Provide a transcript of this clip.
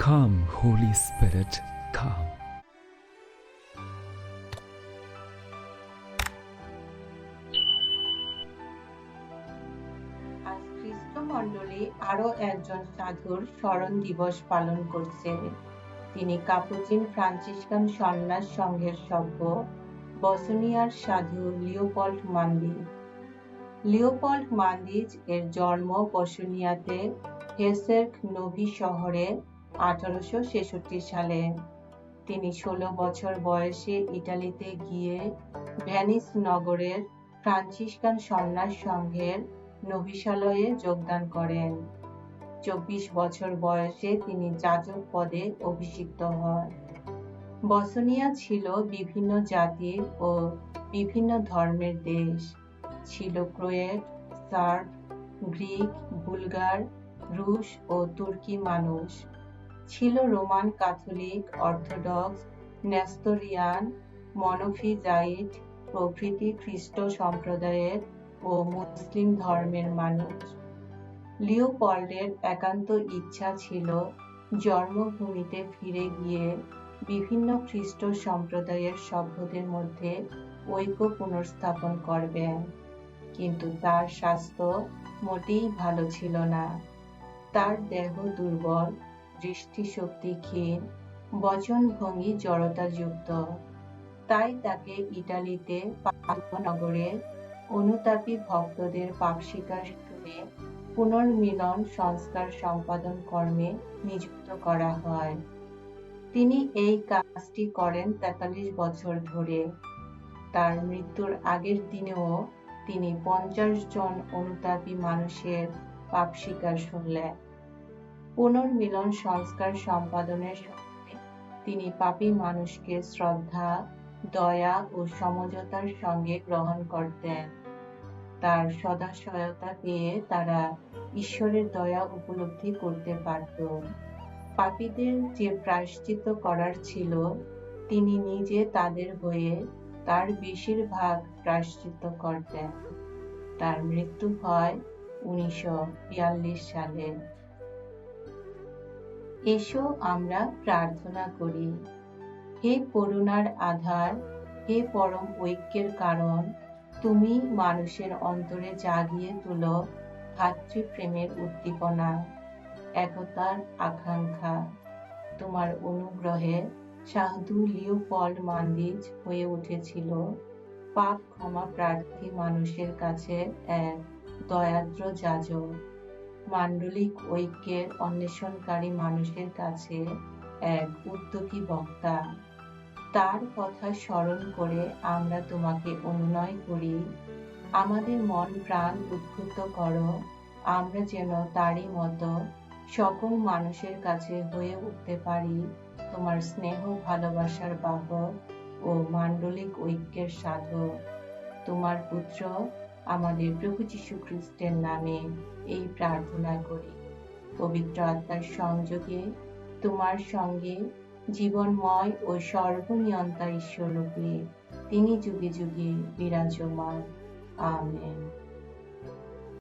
Come, Holy Spirit, come. মণ্ডলী একজন সাধুর স্মরণ দিবস পালন তিনি কাপুচিন ফ্রান্সিসকান সন্ন্যাস সংঘের সভ্য বসনিয়ার সাধু লিওপল্ড মান্দিজ লিওপল্ড মান্দিজ এর জন্ম বসনিয়াতে হেসের্ক শহরে আঠারোশো ছেষট্টি সালে তিনি ষোলো বছর বয়সে ইটালিতে গিয়ে ভ্যানিস নগরের ফ্রান্সিসকান সন্ন্যাস সংঘের নবিশালয়ে যোগদান করেন। চব্বিশ বছর বয়সে তিনি যাজক পদে অভিষিক্ত হন। বসনিয়া ছিল বিভিন্ন জাতির ও বিভিন্ন ধর্মের দেশ। ছিল ক্রোয়েট সার্ব গ্রিক, বুলগার, রুশ ও তুর্কি মানুষ। ছিল Roman Catholic, Orthodox, Nestorian, Monophysite, প্রভৃতি খ্রিস্ট সম্প্রদায়ের ও মুসলিম ধর্মের মানুষ। লিওপল্ডের একান্ত ইচ্ছা ছিল জন্মভূমিতে ফিরে গিয়ে বিভিন্ন খ্রিস্ট সম্প্রদায়ের সভ্যদের মধ্যে ঐক্য পুনর্স্থাপন করবেন কিন্তু তার স্বাস্থ্য মোটেই ভালো ছিল না। তার দেহ দুর্বল দৃষ্টিশক্তি ক্ষীণ, বচনভঙ্গি জড়তাযুক্ত। তাই তাকে ইটালিতে নগরে অনুতাপী ভক্তদের পাপ স্বীকার শুনে পুনর্মিলন সংস্কার সম্পাদন কর্মে নিযুক্ত করা হয়। তিনি এই কাজটি করেন তেতাল্লিশ বছর ধরে। তার মৃত্যুর আগের দিনেও তিনি পঞ্চাশ জন অনুতাপী মানুষের পাপ স্বীকার শুনলেন পুনর্মিলন সংস্কার সম্পাদনের সময় তিনি পাপী মানুষকে শ্রদ্ধা, দয়া ও সমঝোতার সঙ্গে গ্রহণ করতেন। তার সদাশয়তা পেয়ে তারা ঈশ্বরের দয়া উপলব্ধি করতে পারত। পাপীদের যে প্রায়শ্চিত্ত করার ছিল, তিনি নিজে তাদের হয়ে তার বেশিরভাগ প্রায়শ্চিত্ত করতেন। তার মৃত্যু হয় উনিশশো বিয়াল্লিশ সালে। এসো আমরা প্রার্থনা করি। হে করুণার আধার, হে পরম ঐক্যের কারণ, তুমি মানুষের অন্তরে জাগিয়ে তুলো ভাতৃপ্রেমের উদ্দীপনা, একতার আকাঙ্ক্ষা। তোমার অনুগ্রহে সাধু লিওপল্ড মান্দিজ হয়ে উঠেছিল। পাপ ক্ষমা প্রার্থী মানুষের কাছে এক দয়াদ্র যাজক। মান্ডলিক ঐক্যের অন্বেষণকারী মানুষের কাছে এক উদ্যোগী বক্তা। তার কথা স্মরণ করে আমরা তোমাকে অনুনয় করি। আমাদের মন প্রাণ উদ্ভুত করো। আমরা যেন তারই মতো সকল মানুষের কাছে হয়ে উঠতে পারি। তোমার স্নেহ, ভালোবাসার বাহক ও মান্ডলিক ঐক্যের সাধক। তোমার পুত্র আমাদের প্রভু যীশু খ্রিস্টের নামে এই প্রার্থনা করি। পবিত্র আত্মার সংযোগে, তোমার সঙ্গে জীবনময় ও সর্বনিয়ন্তা ঈশ্বররূপে তিনি যুগে যুগে বিরাজমান। আমেন।